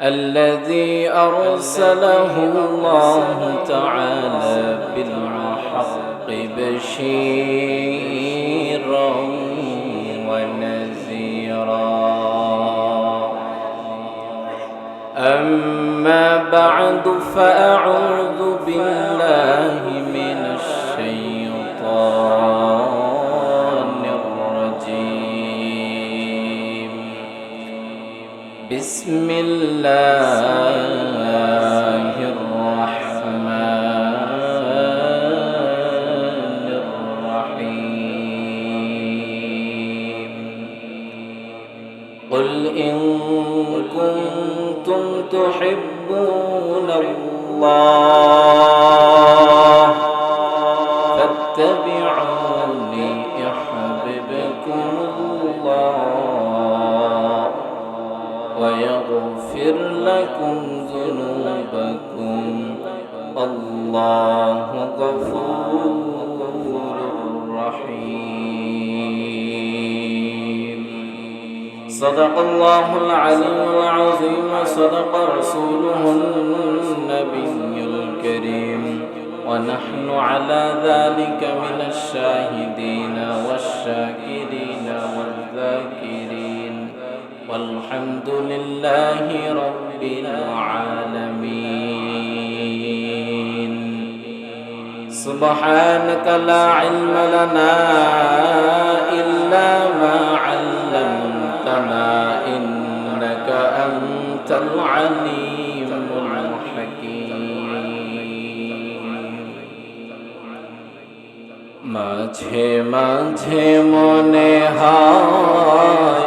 الذي أرسله الله تعالى بالحق بشيرا ونذيرا. أما بعد فأعوذ بالله بسم الله الرحمن الرحيم. قل إن كنتم تحبون الله. ويغفر لكم ذنوبكم. الله غفور رحيم. صدق الله العلي العظيم. وصدق رسوله النبي الكريم. ونحن على ذلك من الشاهدين والشاكرين والذاكرين. والحمد لله رب العالمين سبحانك لا علم لنا إلا ما علمتنا إنك أنت العليم الحكيم মাঝে মাঝে মনে হয়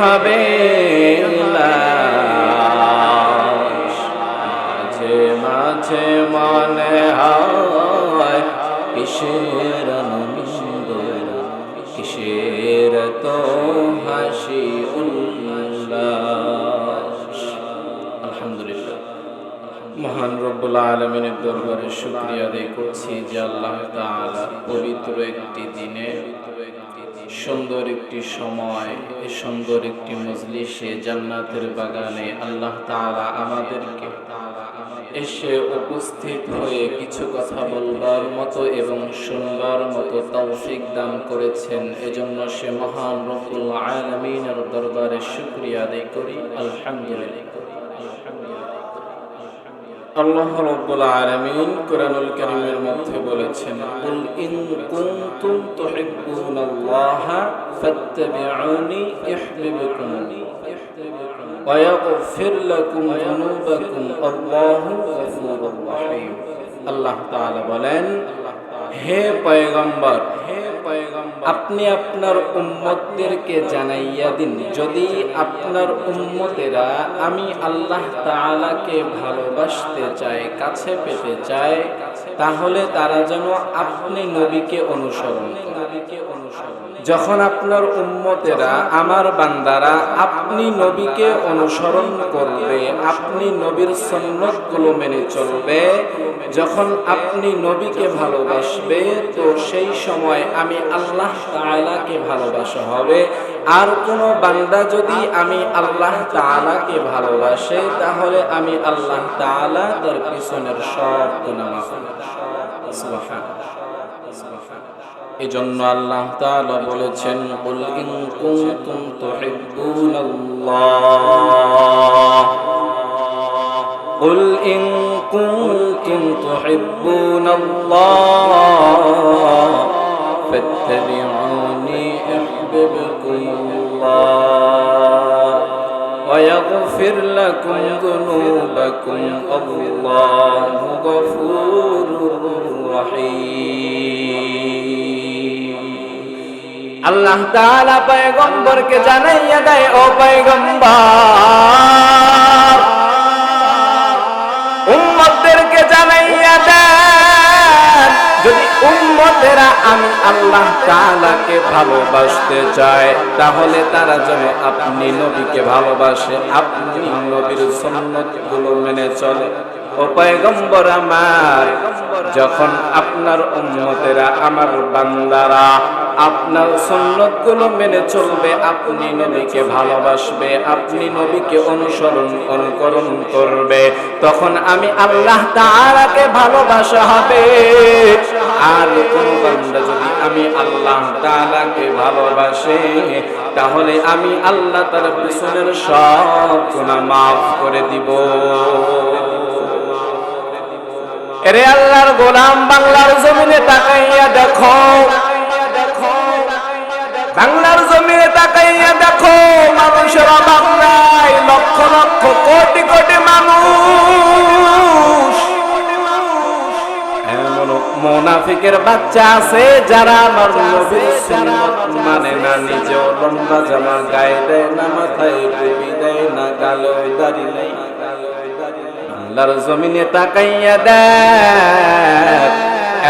হবে। মাঝে মাঝে মনে হয় কিসের আনন্দ, কিসের তো হাসি আলমিনের দরবারে শুক্রিয়া আদায় করছি যে আল্লাহ পবিত্র একটি দিনে সুন্দর একটি সময়, এ সুন্দর একটি মজলিসে, জান্নাতের বাগানে আল্লাহ তাআলা আমাদেরকে এসে উপস্থিত হয়ে কিছু কথা বলবার মতো এবং শুনবার মতো তৌফিক দান করেছেন। এজন্য সে মহান রব্বুল আলমিনের দরবারে শুক্রিয়া আদায় করি। আলহামদুলিল্লাহ। আল্লাহ রাব্বুল আলামিন কোরআনুল কারীমের মধ্যে বলেছেন কুল ইন কুনতুম তুহিব্বুনাল্লাহা ফাত্তাবিউনি ইউহিব্বুকুম ويغفر لكم ذنوبكم الله غفور رحيم আল্লাহ তাআলা বলেন হে পয়গম্বর হে পয়গম্বর আপনি আপনার উম্মতদেরকে জানাইয়া দিন, যদি আপনার উম্মতেরা আমি আল্লাহ তালাকে ভালোবাসতে চায়, কাছে পেতে চায়, তাহলে তারা যেন আপনি নবীকে অনুসরণ অনুসরণ যখন আপনার উম্মতেরা, আমার বান্দারা আপনি নবীকে অনুসরণ করবে, আপনি নবীর সন্ন্যতগুলো মেনে চলবে, যখন আপনি নবীকে ভালোবাসবে, তো সেই সময় আমি আল্লাহ তাআলাকে ভালোবাসা হবে। আর কোন বান্দা যদি আমি আল্লাহ তাআলাকে ভালোবাসে, তাহলে আমি আল্লাহ তাআলা তার পিছনের সব সুবহানাল্লাহ। এজন্য আল্লাহ তাআলা বলেছেন কুল ইন কুনতুম তুহিব্বুনাল্লাহ قل إن كنتم تحبون الله فاتبعوني يحببكم الله ويغفر لكم ذنوبكم الله غفور رحيم আল্লাহ তালা তাআলা পয়গম্বরকে জানাইয়া দেয়, ও পয়গম্বর, উম্মতদেরকে জানাইয়া দেন, যদি উম্মতেরা আমি আল্লাহ তাআলাকে ভালোবাসতে চায়, তাহলে তারা যেন আপনি নবীকে ভালোবাসে, আপনি নবীর সুন্নতগুলো মেনে চলে। যখন আপনার উম্মতেরা আমার বান্দারা আপনার সুন্নতগুলো মেনে চলবে, আপনি নবীকে ভালোবাসবে, আপনি নবীকে অনুসরণ অনুকরণ করবে, তখন আমি আল্লাহ তাআলাকে ভালোবাসা হবে। আর কোন বান্দা যদি আমি আল্লাহ তাআলাকে ভালোবাসে, তাহলে আমি আল্লাহ তার পিছনের সব গুনাহ মাফ করে দিব। এরে আল্লাহর গোলাম বাংলার জমিনে তাকাইয়া দেখো। বাংলার জমিনে তাকাইয়া দেখো, মানুষের নাই, লক্ষ লক্ষ কোটি কোটি মানুষ। মোনাফিকের বাচ্চা আছে যারা আমার নবীর মানে না, নিজেও লম্বা জামা গায়ে দেয় না, মাথায় টুপি দেয় না, গালেও দাড়ি আল্লাহর জমিনে তাকাইয়া দেখ,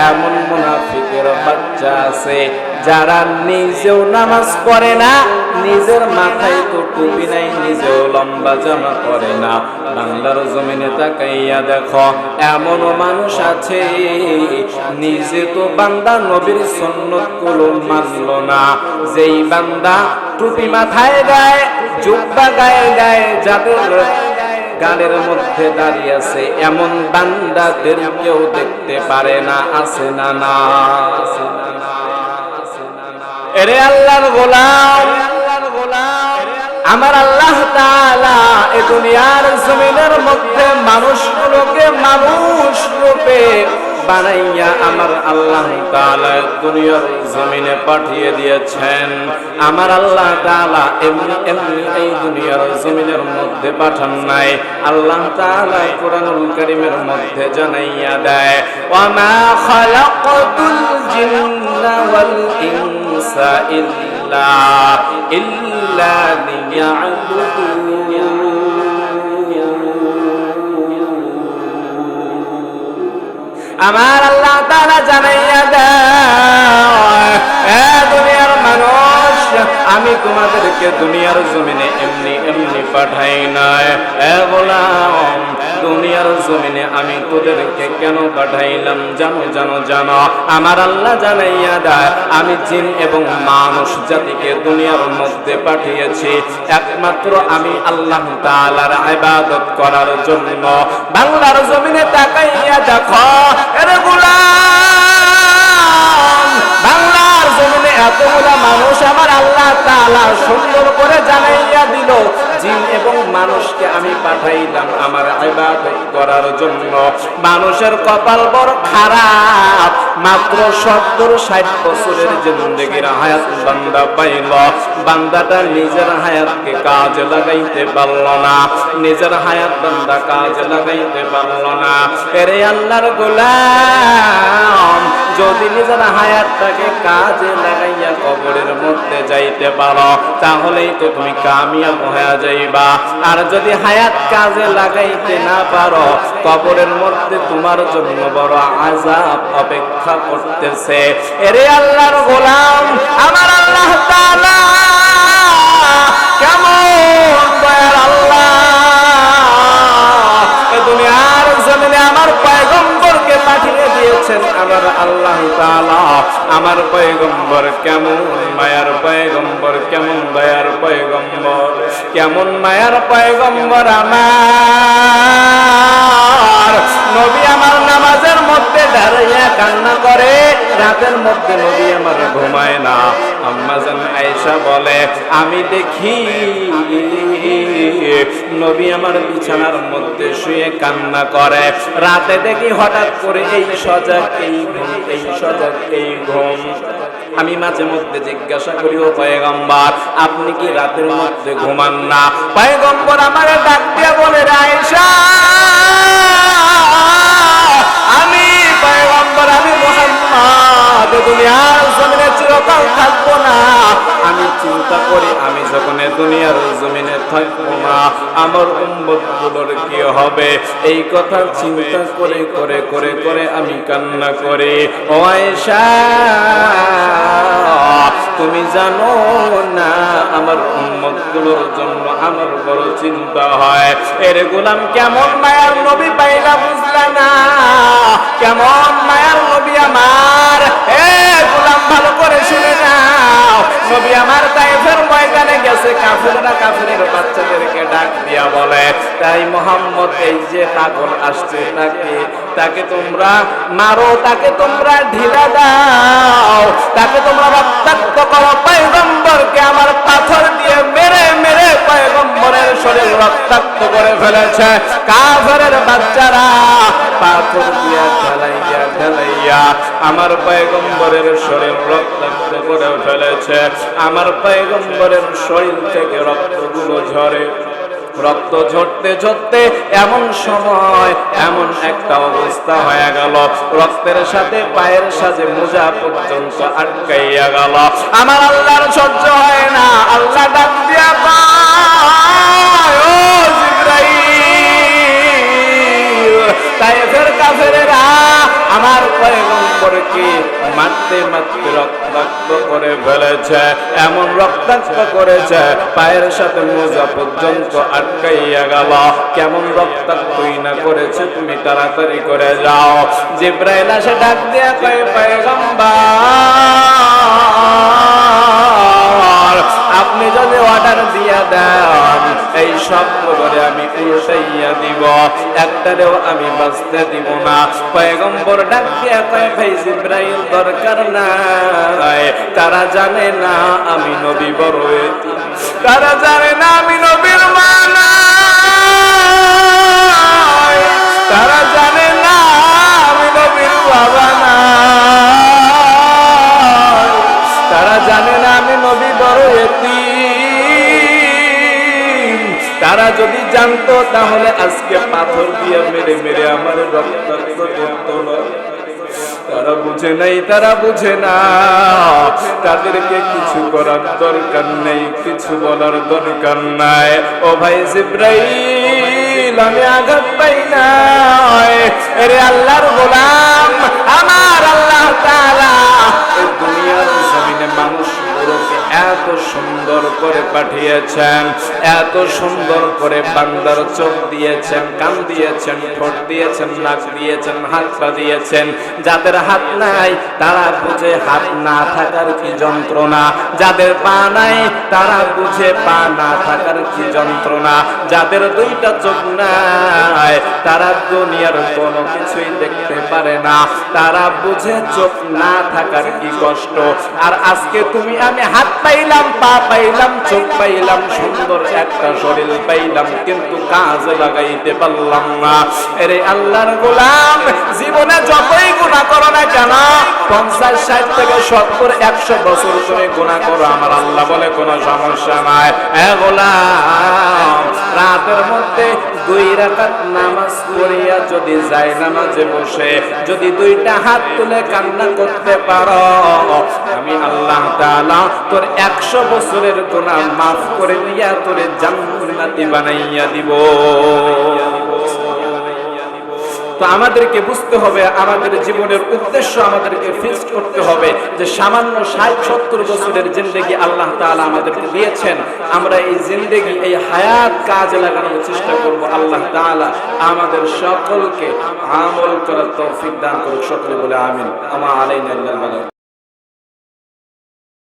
এমন মুনাফিকের বাচ্চা আছে যারা নিজেও নামাজ পড়ে না, নিজের মাথায় তো টুপি নাই, নিজেও লম্বা জামা করে না। বাংলার জমিনে তাকাইয়া দেখো, এমনও মানুষ আছে, নিজে তো বান্দা নবীর সন্ন্যতগুলো মানল না। যেই বান্দা টুপি মাথায় দেয়, জুব্বা গায়ে দেয়, যাদের গানের মধ্যে দাঁড়িয়ে আছে। এমন বান্দাদের কেউ দেখতে পারে না, আছে না না এরে আল্লাহর গোলাম, আমার আল্লাহ তাআলা এ দুনিয়ার জমিনের মধ্যে মানুষগুলোকে মানুষ রূপে বানাইয়া আমার আল্লাহ তাআলা দুনিয়ার জমিনে পাঠিয়ে দিয়েছেন। আমার আল্লাহ তাআলা এমনি এমনি এই দুনিয়ার জমিনের মধ্যে পাঠান নাই। আল্লাহ তাআলা কোরআনুল কারীমের মধ্যে জানাইয়া দেয় ওয়া মা জিন্না ওয়াল ইনসা ইল্লা ইল্লা লিয়াবুদুন আমার আল্লাহ তারা জানাইয়া দেয় দুনিয়ার মানুষ, আমি তোমাদেরকে দুনিয়ার জমিনে এমনি এমনি পাঠাই নাই। এ গোলাম দুনিয়ার জমিনে আমি তোদেরকে কেন পাঠাইলাম? জানো জানো জানো। আমার আল্লাহ জানাইয়া দেয়, আমি জিন এবং মানুষ জাতিকে দুনিয়ার মধ্যে পাঠিয়েছি। একমাত্র আমি আল্লাহ তালার আবাদত করার জন্য। বাংলার জমিনে তাকাইয়া দেখো, এরে গোলাম! এতগুলা মানুষ আমার আল্লাহ তাআলা সুন্দর করে জানাইয়া দিল। জিন এবং মানুষকে আমি পাঠাইলাম আমার ইবাদত করার জন্য। মানুষের কপাল বড় খারাপ, মাত্র সত্তর ষাট বছরের জিন্দগির হায়াত বান্দা পাইল। বান্দাটা নিজের হায়াতকে কাজে লাগাইতে পারল না, নিজের হায়াত বান্দা কাজে লাগাইতে পারল না। এরে আল্লাহর গোলাম, যদি নিজের হায়াতটাকে কাজে লাগাইয়া কবরের মধ্যে যাইতে পারো, তাহলেই তো তুমি কামিয়াব হয়ে যাইবা। আর যদি হায়াত কাজে লাগাইতে না পারো, কবরের মধ্যে তোমার জন্য বড় আজাব অপেক্ষা করতেছে। এরে আল্লাহর গোলাম, আমার আল্লাহ তাআলা কেমন দয়ার পাঠিয়ে দিয়েছেন আমার আল্লাহ আমার পয়গম্বর কেমন মায়ার পয়গম্বর, কেমন দয়ার পয়গম্বর, কেমন মায়ার পয়গম্বর আমার। নবী আমার নামাজের মধ্যে দাঁড়াইয়া কান্না করে, রাতের মধ্যে নবী আমার ঘুমায় না। আম্মা জান আয়েশা বলে, আমি দেখি নবী আমার বিছানার মধ্যে শুয়ে কান্না করে। রাতে দেখি হঠাৎ করে এই সজাগ, এই ঘুম, এই সজাগ, এই ঘুম। আমি মাঝে মধ্যে জিজ্ঞাসা করি, ও পয়গম্বর, আপনি কি রাতের মধ্যে ঘুমান না? পয়গম্বর আমার ডাক দিয়া বলে আয়েশা আমি দুনিয়ার জমিনে চিরকাল থাকব না। চিন্তা করি, আমি যখন দুনিয়ার জমিনে থাকব না, আমার উম্মতগুলোর কি হবে? এই কথা চিন্তা করে করে করে করে আমি কান্না করি। ও আয়েশা, তুমি জানো না, আমার উম্মতগুলোর জন্য আমার বড় চিন্তা হয়। এর গোলাম কেমন মায়ার নবী পাইলা বুঝলা না। কেমন মায়ার নবী আমার। এ গোলাম ভালো করে শুনে নাও। নবী আমার তাইফের ময়দানে গেছে, কাফেররা কাফেরের বাচ্চাদেরকে ডাক দিয়া বলে, তাই মোহাম্মদ, এই যে পাগল আসছে তাকে তাকে তোমরা মারো, তাকে তোমরা ঢিলা দাও, তাকে তোমরা রক্তাক্ত করো পয়গম্বরকে শরীর রক্তাক্ত করে ফেলেছে। কাফেরের বাচ্চারা পাথর দিয়া ঢালাইয়া ঢালাইয়া আমার পয়গম্বরের শরীর রক্তাক্ত করে ফেলেছে। আমার পয়গম্বরের শরীর থেকে রক্তগুলো ঝরে। রক্ত ঝরতে ঝরতে এমন সময়, এমন একটা অবস্থা হয়ে গেল। রক্তের সাথে পায়ের সাথে মোজা পর্যন্ত আটকাইয়া গেল। আমার আল্লাহর সহ্য হয় না। আল্লাহ ডাক দিয়া পায় তাইফের কাফেরেরা আমার পয়গম্বরকে মারতে মারতে রক্তাক্ত করে ফেলেছে, এমন রক্তাক্ত করেছে, পায়ের সাথে মোজা পর্যন্ত আটকাইয়া গেল। কেমন রক্তাক্তই না করেছে তুমি তাড়াতাড়ি করে যাও। জিব্রাইল আসে ডাক দিয়া কয়, পয়গম্বর! আপনি যদি অর্ডার দিয়া দেন, এই সব করে আমি উল্টাইয়া দিব। একটারেও আমি বাঁচতে দিব না। পয়গম্বর ডাক দিয়া দরকার নাই। তারা জানে না আমি নবী বড়। তারা জানে না আমি নবীর তারা যদি জানতো, তাহলে আজকে পাথর দিয়ে মেরে মেরে আমার রক্তাক্ত করতো না। তারা বুঝে নাই, তারা বুঝে না। তাদেরকে কিছু করার দরকার নেই, কিছু বলার দরকার নাই। ও ভাই জিব্রাইল, আমি আঘাত পাই নাই। এরে আল্লাহর গোলাম, আমার আল্লাহ এই দুনিয়ার জমিনে মানুষগুলোকে এত সুন্দর করে পাঠিয়েছেন, এত সুন্দর করে বান্দার চোখ দিয়েছেন, কান দিয়েছেন, ঠোঁট দিয়েছেন, নাক দিয়েছেন, হাত পা দিয়েছেন। যাদের হাত নাই, তারা বুঝে হাত না থাকার কি যন্ত্রণা। যাদের পা নাই, তারা বুঝে পা না থাকার কি যন্ত্রণা। যাদের দুইটা চোখ নাই, তারা দুনিয়ার কোনো কিছুই দেখতে পারে না। তারা বুঝে চোখ না থাকার কি কষ্ট। আর আজকে তুমি আমি হাত পাইলাম, পা পাইলাম, চোখ পাইলাম, সুন্দর একটা শরীর পাইলাম, কিন্তু কাজে লাগাইতে পারলাম না। এরে আল্লাহর গোলাম, জীবনে যতই গুণা করো না কেন, পঞ্চাশ, ষাট থেকে সত্তর, একশো বছর তুমি গুণা করো। আমার আল্লাহ বলে, কোনো সমস্যা নাই। গোলাম, রাতের মধ্যে দুই রাকাত নামাজ পড়িয়া যদি যায়, নামাজে বসে যদি দুইটা হাত তুলে কান্না করতে পারো, আমি আল্লাহ তাআলা তোর একশো বছরের গুনাহ মাফ করে দিয়া তোরে জান্নাতি বানাইয়া দিব। তো আমাদেরকে বুঝতে হবে, আমাদের জীবনের উদ্দেশ্য আমাদেরকে ফিক্সড করতে হবে যে সামান্য ষাট, সত্তর বছরের জিন্দেগি আল্লাহ তাআলা আমাদেরকে দিয়েছেন। আমরা এই জিন্দেগি, এই হায়াত কাজে লাগানোর চেষ্টা করব আল্লাহ তাআলা আমাদের সকলকে আমল করার তৌফিক দান করুক সকলে বলে আমিন। আমা আলাইনা ইল্লাল বালাগ।